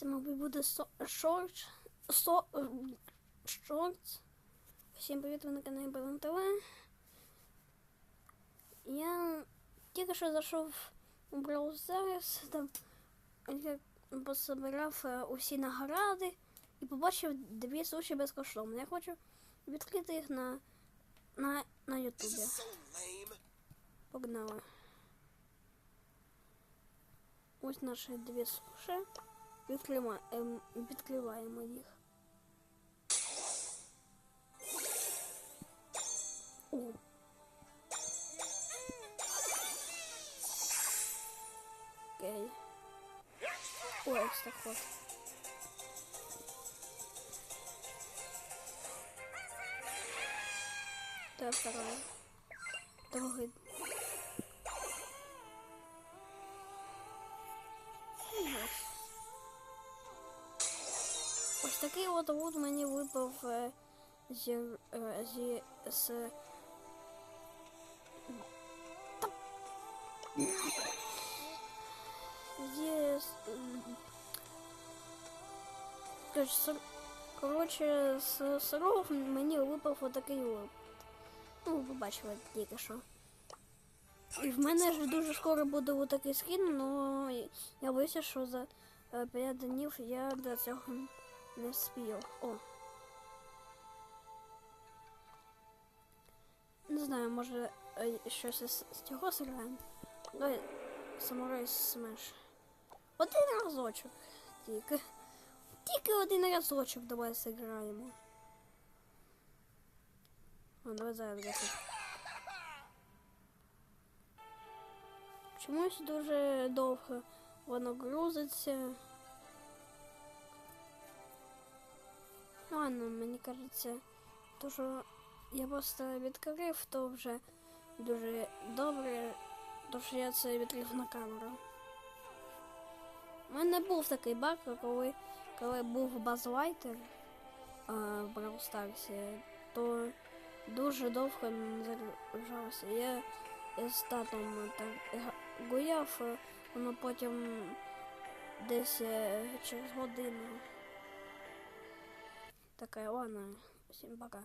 Це, мабуть, буде шорт. Со, шорт. Всім привіт, ви на каналі Балан ТВ. Я тільки що зайшов у Brawl Stars, там я пособирав е, усі награди і побачив дві суші безкоштовно. Я хочу відкрити їх на, на, на Ютубі. Погнали. Ось наші дві суші. Відкрима, ем, відкриваємо їх. О. Окей. Ой, ось так от. Та вторая. Другий. Ось такий от лут мені випав е, зі, е, зі з Та- зі. Коротше, з соров мені випав отакий лут. Ну, ви бачили тільки що. І в мене ж дуже скоро буде отакий скін, але я боюся, що за 5 днів я до цього не вспію. О. Не знаю, може е, щось із цього зіграємо. Давай самурай смеш. Один разочок. Тільки. Тільки один разочок давай зіграємо. О, давай зараз. Чомусь дуже довго воно грузиться. Ладно, мені кажеться, то що я просто відкрив, то вже дуже добре, то що я це відкрив на камеру. У мене був такий баг, коли, коли був базлайтер а, в Stars, то дуже довго не загружався. Я з татом так гуляв, воно потім десь е, через годину. Таке, ладно, всем пока.